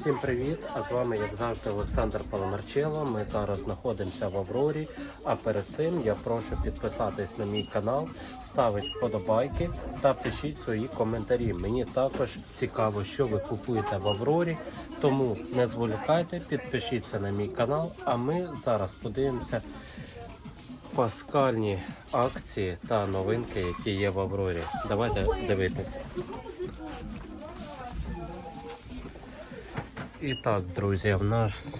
Всім привіт! А з вами, як завжди, Олександр Паламарчело. Ми зараз знаходимося в Аврорі. А перед цим я прошу підписатись на мій канал, ставити вподобайки та пишіть свої коментарі. Мені також цікаво, що ви купуєте в Аврорі. Тому не зволікайте, підпишіться на мій канал. А ми зараз подивимося паскальні акції та новинки, які є в Аврорі. Давайте дивитися. І так, друзі, в нас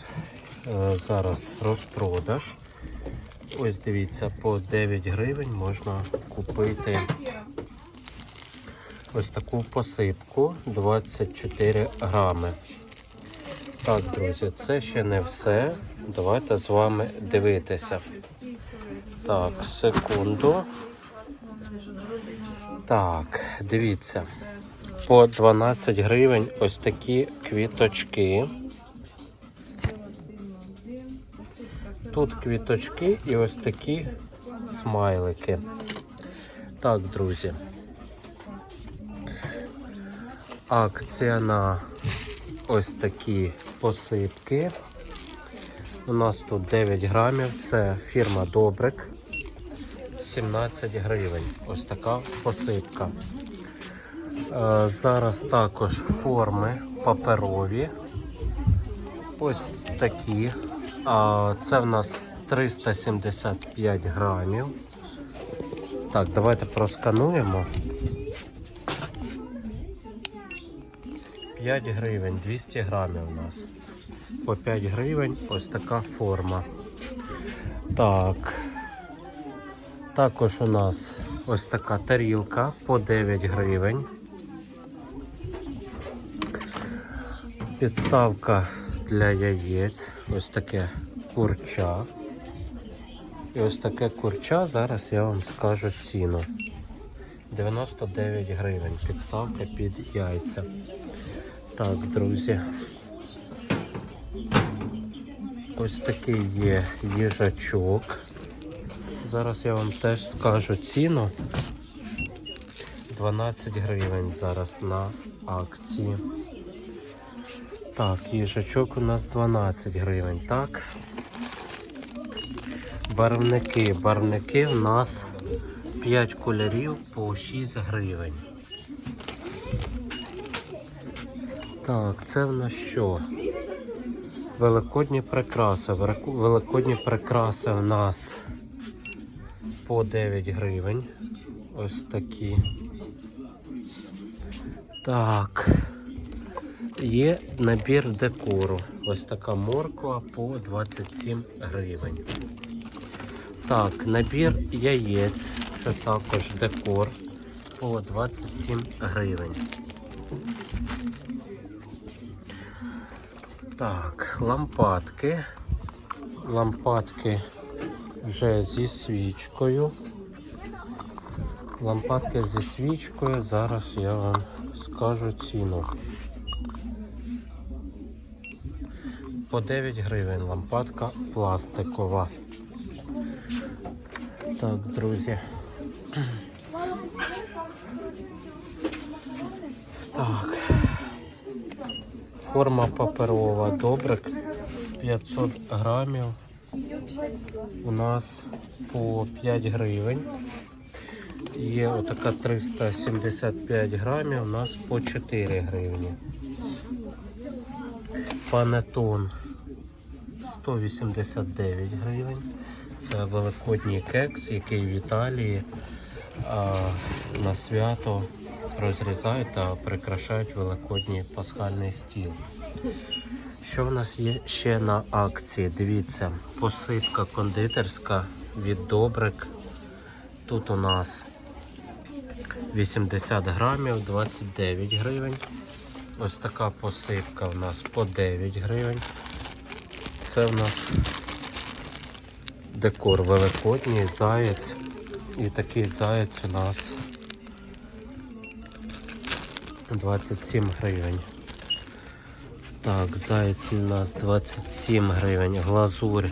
е, зараз розпродаж. Ось дивіться, по 9 гривень можна купити ось таку посипку 24 грами. Так, друзі, це ще не все. Давайте з вами дивитися. Так, секунду. Так, дивіться. По 12 гривень ось такі квіточки. Тут квіточки і ось такі смайлики. Так, друзі. Акція на ось такі посипки. У нас тут 9 грамів. Це фірма Добрик. 17 гривень. Ось така посипка. Е, Зараз також форми паперові. Ось такі. Це в нас 375 грамів. Так, давайте проскануємо. 5 гривень, 200 грамів у нас. По 5 гривень ось така форма. Так. Також у нас ось така тарілка по 9 гривень. Підставка для яєць. Ось таке курча. І ось таке курча. Зараз я вам скажу ціну. 99 гривень. Підставка під яйця. Так, друзі. Ось такий є їжачок. Зараз я вам теж скажу ціну. 12 гривень зараз на акції. Так, їжачок у нас 12 гривень, так. Барвники. Барвники у нас 5 кольорів по 6 гривень. Так, це в нас що? Великодні прикраси. Великодні прикраси у нас по 9 гривень. Ось такі. Так. Є набір декору. Ось така морква по 27 гривень. Так, набір яєць. Це також декор по 27 гривень. Так, лампадки. Лампадки вже зі свічкою. Лампадки зі свічкою. Зараз я вам скажу ціну. По 9 гривень лампадка пластикова. Так, друзі. Так. Форма паперова. Добрик 500 грамів. У нас по 5 гривень. Є отака 375 грамів, у нас по 4 гривні. Панетон 189 гривень. Це великодній кекс, який в Італії а, на свято розрізають та прикрашають великодній пасхальний стіл. Що в нас є ще на акції? Дивіться, посипка кондитерська від Добрик. Тут у нас 80 грамів, 29 гривень. Ось така посипка у нас по 9 гривень. Це у нас декор великодній, заєць. І такий заєць у нас 27 гривень. Так, заєць у нас 27 гривень. Глазурь.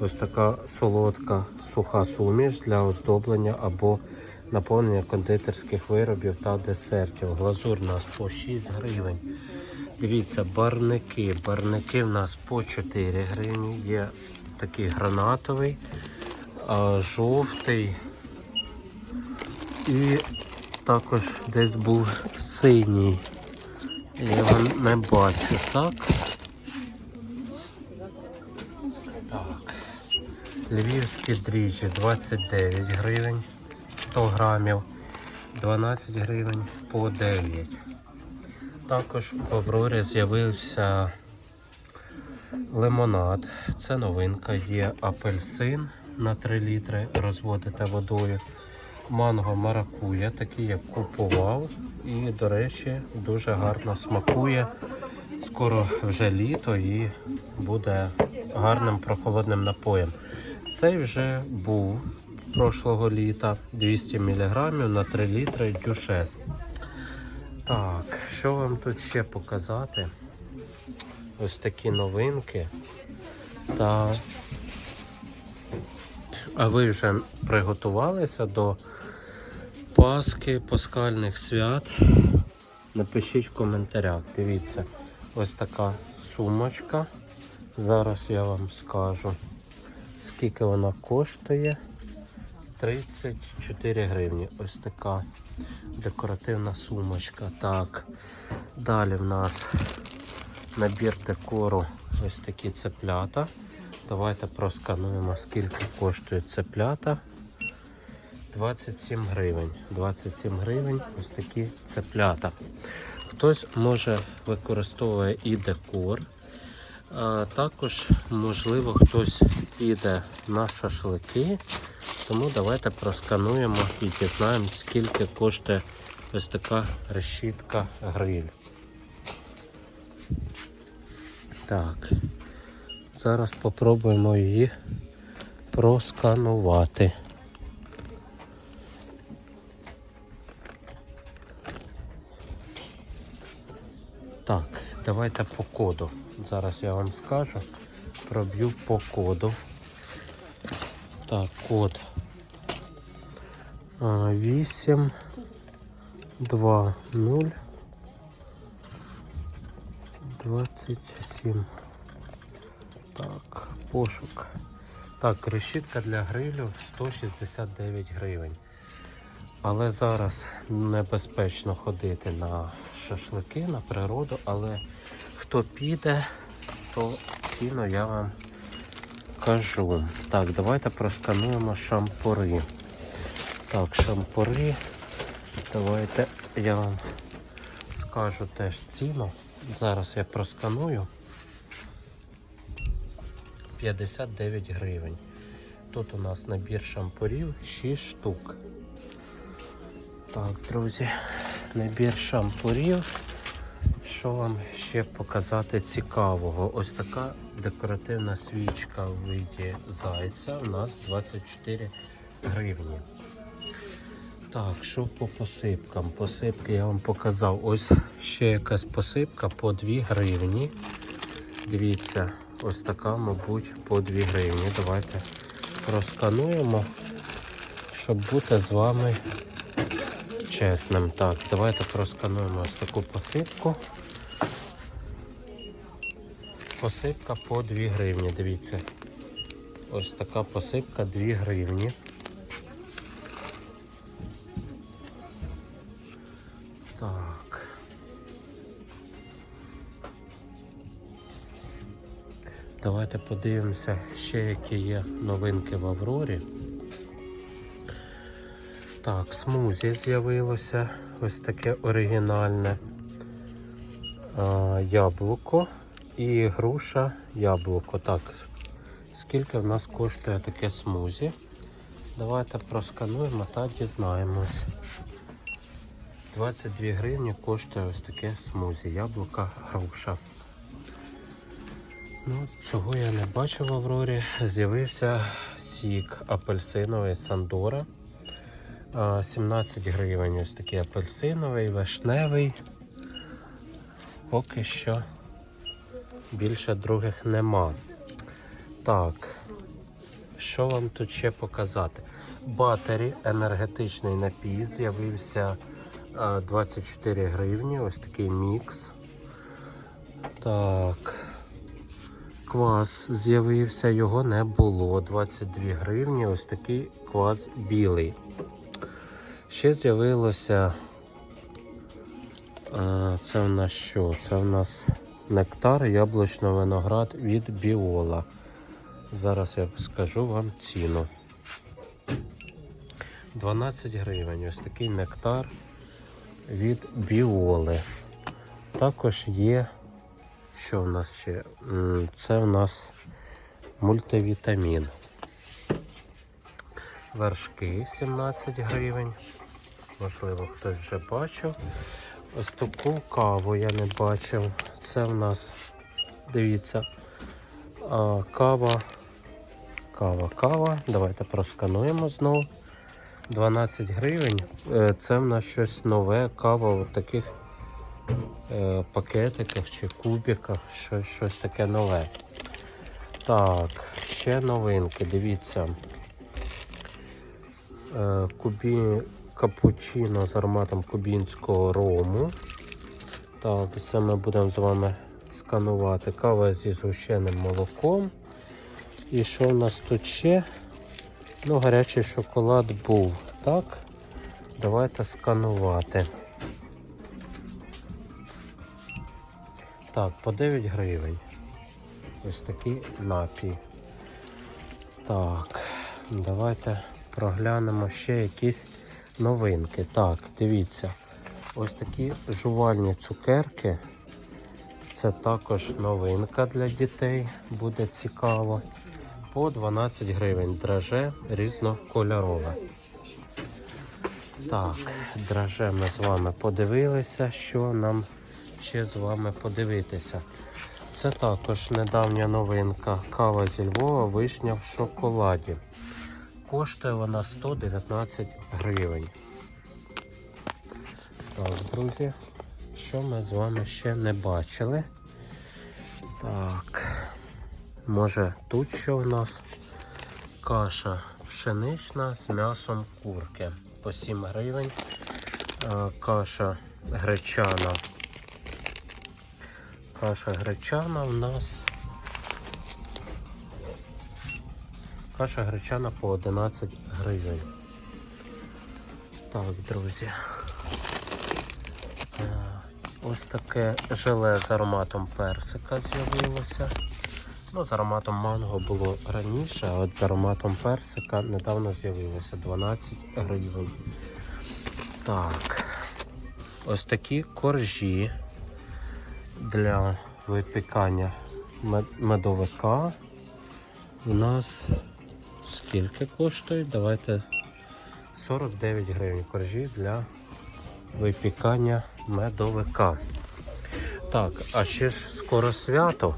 Ось така солодка суха суміш для оздоблення або наповнення кондитерських виробів та десертів. Глазур у нас по 6 гривень. Дивіться, барники. Барники в нас по 4 гривні. Є такий гранатовий, жовтий. І також десь був синій. Я його не бачу, так? Так. Львівські дріжджі 29 гривень 100 грамів, 12 гривень по 9. Також в Аврорі з'явився лимонад. Це новинка. Є апельсин на 3 літри, розводите водою. Манго маракуя, такий я купував. І, до речі, дуже гарно смакує. Скоро вже літо і буде гарним прохолодним напоєм. Цей вже був прошлого літа 200 мг на 3 літри дюшес. Так, що вам тут ще показати? Ось такі новинки. Та... А ви вже приготувалися до Пасхи, пасхальних свят? Напишіть в коментарях. Дивіться, ось така сумочка. Зараз я вам скажу, скільки вона коштує. 34 гривні. Ось така декоративна сумочка. Так. Далі в нас набір декору ось такі цеплята. Давайте проскануємо, скільки коштує цеплята. 27 гривень. 27 гривень ось такі цеплята. Хтось може використовує і декор. А також, можливо, хтось піде на шашлики. Тому давайте проскануємо і дізнаємо, скільки коштує ось така решітка гриль. Так, зараз спробуємо її просканувати. Так, давайте по коду. Зараз я вам скажу. Проб'ю по коду. Так, код 8 2 0 27. Так, пошук. Так, решітка для грилю 169 гривень. Але зараз небезпечно ходити на шашлики, на природу, але хто піде, то ціну я вам кажу. Так, давайте проскануємо шампури. Так, шампури. Давайте я вам скажу теж ціну. Зараз я просканую. 59 гривень. Тут у нас набір шампурів 6 штук. Так, друзі, набір шампурів. Що вам ще показати цікавого? Ось така декоративна свічка в виді зайця у нас 24 гривні. Так, що по посипкам? Посипки я вам показав. Ось ще якась посипка по 2 гривні. Дивіться, ось така, мабуть, по 2 гривні. Давайте проскануємо, щоб бути з вами чесним. Так, давайте проскануємо ось таку посипку. Посипка по 2 гривні, дивіться. Ось така посипка 2 гривні. Давайте подивимося ще які є новинки в Аврорі. Так, смузі з'явилося ось таке оригінальне а, яблуко і груша яблуко. Так, скільки в нас коштує таке смузі? Давайте проскануємо та дізнаємось. 22 гривні коштує ось таке смузі, яблука, груша. Ну, цього я не бачив в Аврорі. З'явився сік апельсиновий Сандора. 17 гривень. Ось такий апельсиновий, вишневий. Поки що більше других нема. Так, що вам тут ще показати? Батері, енергетичний напій, з'явився 24 гривні. Ось такий мікс. Так. Квас з'явився, його не було. 22 гривні. Ось такий квас білий. Ще з'явилося. е, Це в нас що? Це в нас нектар яблучно виноград від Біола. Зараз я скажу вам ціну. 12 гривень. Ось такий нектар від Біоли. Також є. Що в нас ще? Це в нас мультивітамін. Вершки 17 гривень. Можливо, хтось вже бачив. Ось таку каву я не бачив. Це в нас, дивіться, а, кава. Кава, кава. Давайте проскануємо знову. 12 гривень. Е, Це в нас щось нове. Кава в таких е, пакетиках чи кубиках. Щось, щось таке нове. Так, ще новинки. Дивіться. Е, Кубі капучино з ароматом кубінського рому. Так, це ми будемо з вами сканувати. Кава зі згущеним молоком. І що в нас тут ще? Ну, гарячий шоколад був. Так. Давайте сканувати. Так, по 9 гривень. Ось такий напій. Так, давайте проглянемо ще якісь новинки. Так, дивіться. Ось такі жувальні цукерки. Це також новинка для дітей, буде цікаво. По 12 гривень драже різнокольорове. Так, драже ми з вами подивилися, що нам ще з вами подивитися. Це також недавня новинка. Кава зі Львова, вишня в шоколаді. Коштує вона 119 гривень. Так, друзі, що ми з вами ще не бачили? Так, може тут що в нас? Каша пшенична з м'ясом курки по 7 гривень. Е, Каша гречана. Каша гречана в нас. Каша гречана по 11 гривень. Так, друзі. Е, Ось таке желе з ароматом персика з'явилося. Ну, з ароматом манго було раніше, а от з ароматом персика недавно з'явилося 12 гривень. Так. Ось такі коржі для випікання медовика. У нас скільки коштують? Давайте 49 гривень коржі для випікання медовика. Так, а ще ж скоро свято,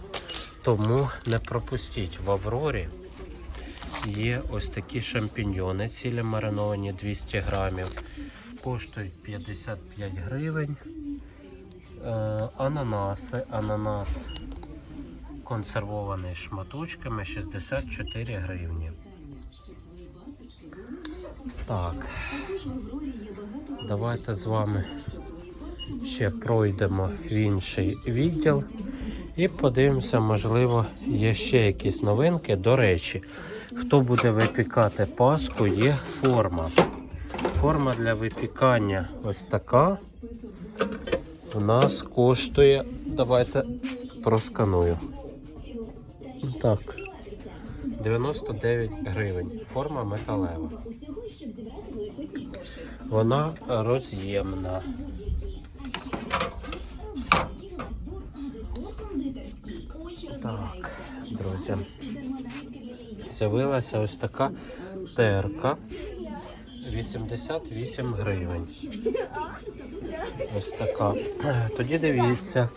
тому не пропустіть в Аврорі. Є ось такі шампіньйони, цілі мариновані 200 грамів. Коштують 55 гривень. Е, ананаси, ананас консервований шматочками 64 гривні. Так, давайте з вами ще пройдемо в інший відділ і подивимося, можливо, є ще якісь новинки. До речі, хто буде випікати паску, є форма. Форма для випікання ось така. У нас коштує, давайте просканую. Так, 99 гривень. Форма металева. Вона роз'ємна. Так, друзі. З'явилася ось така терка. 88 гривень. Ось така. Тоді дивіться.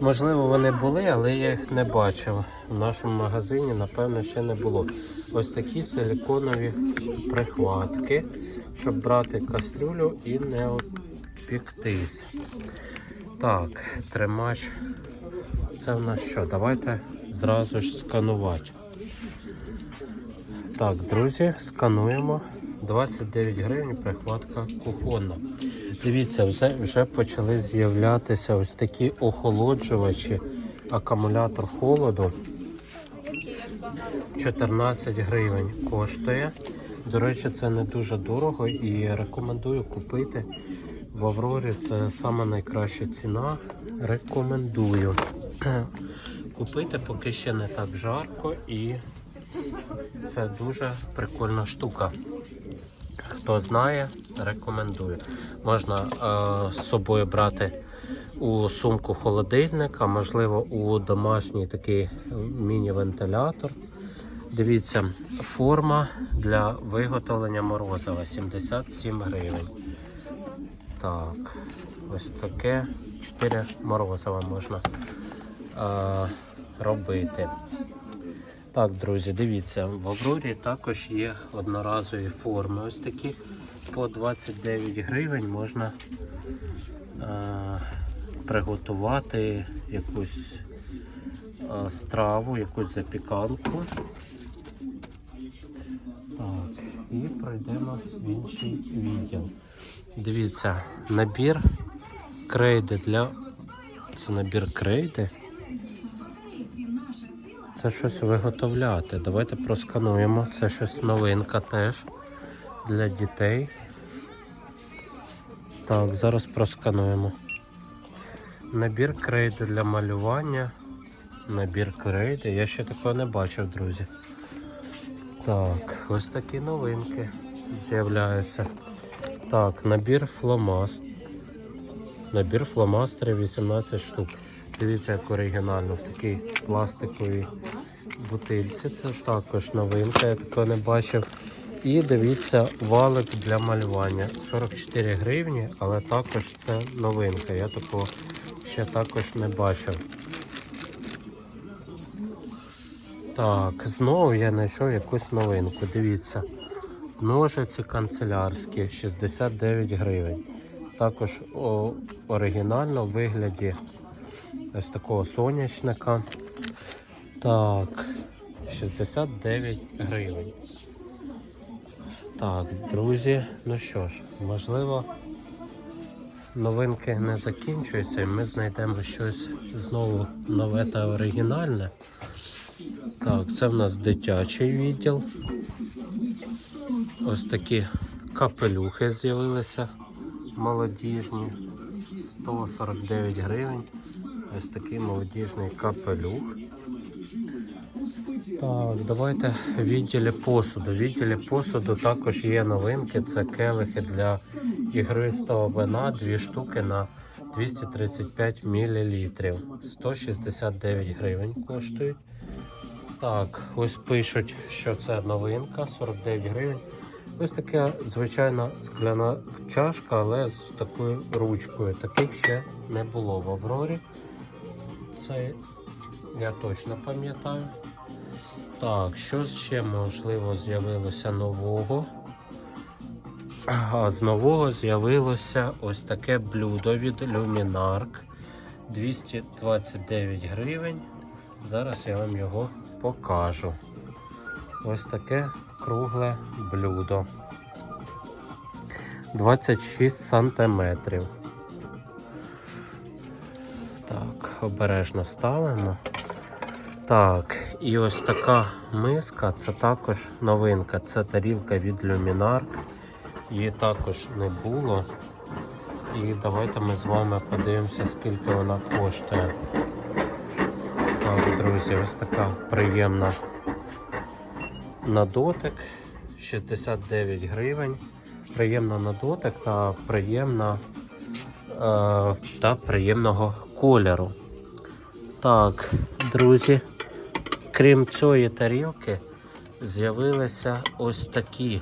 Можливо, вони були, але я їх не бачив. В нашому магазині, напевно, ще не було. Ось такі силиконові прихватки, щоб брати кастрюлю і не обпіктись. Так, тримач. Це в нас що? Давайте зразу ж сканувати. Так, друзі, скануємо. 29 гривень прихватка кухонна. Дивіться, вже, вже почали з'являтися ось такі охолоджувачі акумулятор холоду 14 гривень коштує. До речі, це не дуже дорого і рекомендую купити в Аврорі. Це сама найкраща ціна. Рекомендую. Купити поки ще не так жарко і це дуже прикольна штука. Хто знає, рекомендую. Можна е, з собою брати у сумку холодильник, а можливо у домашній такий міні-вентилятор. Дивіться, форма для виготовлення морозива 77 гривень. Так, ось таке 4 морозива можна е, робити. Так, друзі, дивіться, в Аврорі також є одноразові форми. Ось такі по 29 гривень можна е, приготувати якусь е, страву, якусь запіканку. Так, і пройдемо в інший відділ. Дивіться, набір крейди для. Це набір крейди. Це щось виготовляти. Давайте проскануємо. Це щось новинка теж для дітей. Так, зараз проскануємо. Набір крейди для малювання. Набір крейди. Я ще такого не бачив, друзі. Так, ось такі новинки з'являються. Так, набір фломаст. Набір фломастерів 18 штук. Дивіться, як оригінально в такій пластиковій бутильці. Це також новинка, я такого не бачив. І дивіться, валик для малювання. 44 гривні, але також це новинка. Я такого ще також не бачив. Так, знову я знайшов якусь новинку. Дивіться. Ножиці канцелярські 69 гривень. Також о, оригінально вигляді ось такого сонячника. Так, 69 гривень. Так, друзі, ну що ж, можливо, новинки не закінчуються і ми знайдемо щось знову нове та оригінальне. Так, це в нас дитячий відділ. Ось такі капелюхи з'явилися молодіжні. 149 гривень. Ось такий молодіжний капелюх. Так, давайте відділі посуду. Відділі посуду також є новинки. Це келихи для ігристого вина, дві штуки на 235 мл. 169 гривень коштують. Так, ось пишуть, що це новинка, 49 гривень. Ось така звичайна скляна чашка, але з такою ручкою. Таких ще не було в Аврорі. Це я точно пам'ятаю. Так, що ще можливо з'явилося нового? А з нового з'явилося ось таке блюдо від Luminark 229 гривень. Зараз я вам його покажу. Ось таке кругле блюдо. 26 сантиметрів. Обережно ставимо. Так, і ось така миска, це також новинка. Це тарілка від Luminar. Її також не було. І давайте ми з вами подивимося, скільки вона коштує. Так, друзі, ось така приємна на дотик 69 гривень. Приємна на дотик та приємна е, та приємного кольору. Так, друзі, крім цієї тарілки, з'явилися ось такі.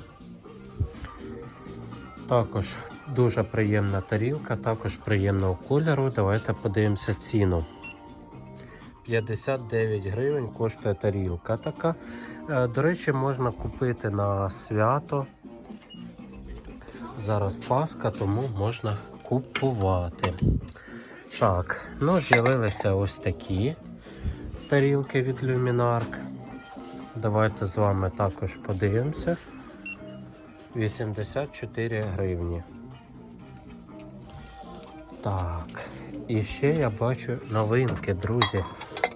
Також дуже приємна тарілка, також приємного кольору. Давайте подивимося ціну. 59 гривень коштує тарілка така. Е, До речі, можна купити на свято. Зараз Пасха, тому можна купувати. Так, ну з'явилися ось такі тарілки від Luminark. Давайте з вами також подивимося. 84 гривні. Так, і ще я бачу новинки, друзі.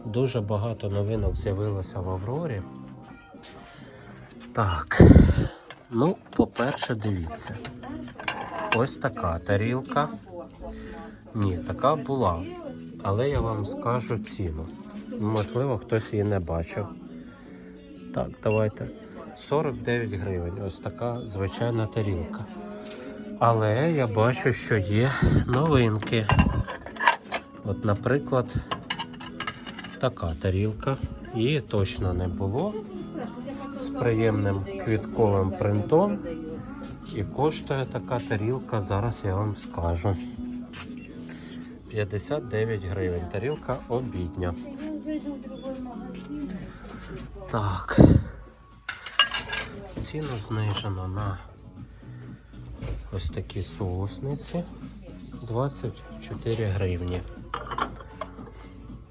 Дуже багато новинок з'явилося в Аврорі. Так. Ну, по-перше, дивіться. Ось така тарілка. Ні, така була. Але я вам скажу ціну. Можливо, хтось її не бачив. Так, давайте. 49 гривень. Ось така звичайна тарілка. Але я бачу, що є новинки. От, наприклад, така тарілка. Її точно не було. З приємним квітковим принтом. І коштує така тарілка, зараз я вам скажу. 59 гривень. Тарілка обідня. Так. Ціну знижено на ось такі соусниці. 24 гривні.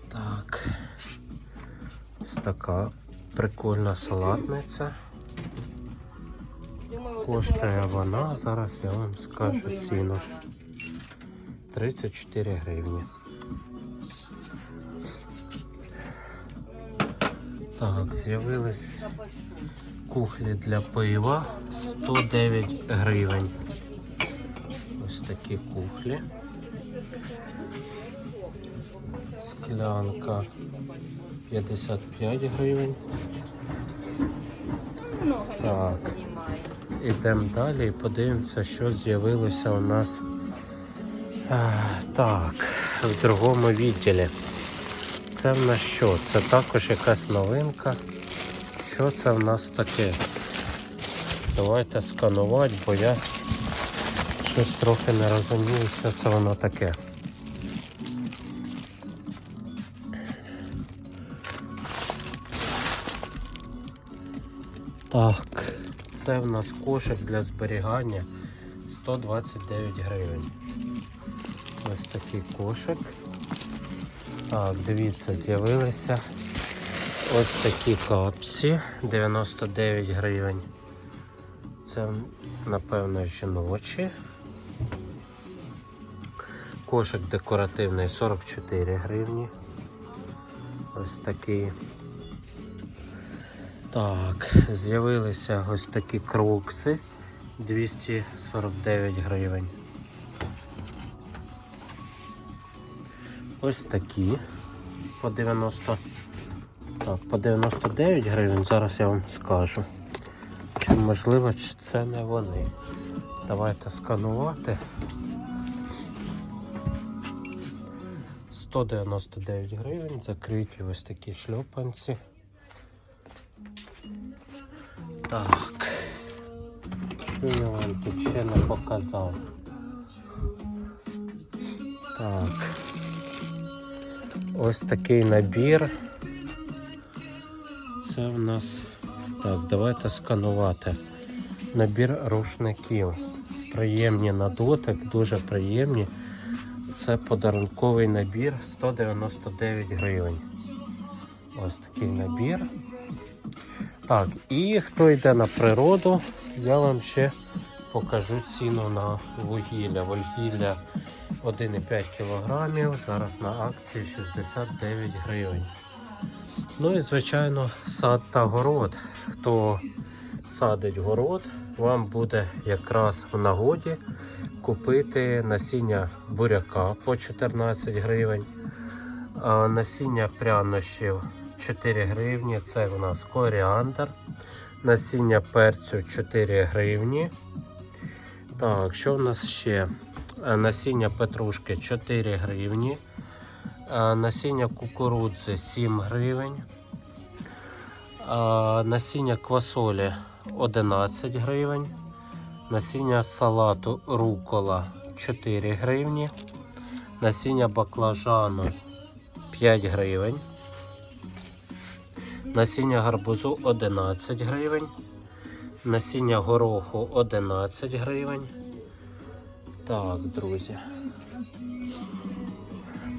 Так. Ось така прикольна салатниця. Коштує вона, зараз я вам скажу ціну. 34 гривні. Так, з'явились кухлі для пива 109 гривень. Ось такі кухлі. Склянка 55 гривень. Так. Ідемо далі і подивимося, що з'явилося у нас так, в другому відділі. Це в нас що? Це також якась новинка. Що це в нас таке? Давайте сканувати, бо я щось трохи не розумію, що це воно таке. Так, це в нас кошик для зберігання 129 гривень. Ось такий кошик. Так, дивіться, з'явилися ось такі капці 99 гривень. Це, напевно, жіночі. Кошик декоративний 44 гривні. Ось такий. Так, з'явилися ось такі крокси 249 гривень. Ось такі по 90. Так, по 99 гривень, зараз я вам скажу. Чи можливо, чи це не вони. Давайте сканувати. 199 гривень, закриті ось такі шльопанці. Так. Що я вам тут ще не показав? Так. Ось такий набір. Це в нас. Так, давайте сканувати. Набір рушників. Приємні на дотик, дуже приємні. Це подарунковий набір 199 гривень. Ось такий набір. Так, і хто йде на природу, я вам ще покажу ціну на вугілля. Вугілля 1,5 кг, зараз на акції 69 гривень. Ну і звичайно, сад та город. Хто садить город, вам буде якраз в нагоді купити насіння буряка по 14 гривень, насіння прянощів 4 гривні. Це у нас коріандр. Насіння перцю 4 гривні. Так, що в нас ще? Е, Насіння петрушки 4 гривні. Е, Насіння кукурудзи 7 гривень. Е, Насіння квасолі 11 гривень. Насіння салату рукола 4 гривні. Насіння баклажану 5 гривень. Насіння гарбузу 11 гривень. Насіння гороху 11 гривень. Так, друзі.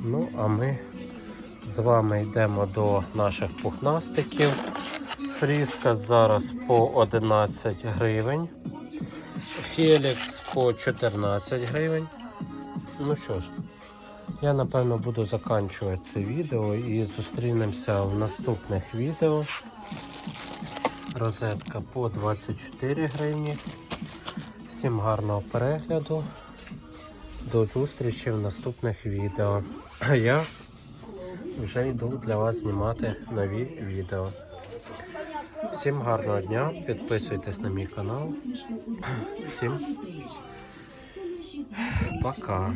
Ну, а ми з вами йдемо до наших пухнастиків. Фріска зараз по 11 гривень. Фелікс по 14 гривень. Ну що ж, Я напевно буду заканчувати це відео і зустрінемося в наступних відео. Розетка по 24 гривні. Всім гарного перегляду. До зустрічі в наступних відео. А я вже йду для вас знімати нові відео. Всім гарного дня, підписуйтесь на мій канал. Всім пока.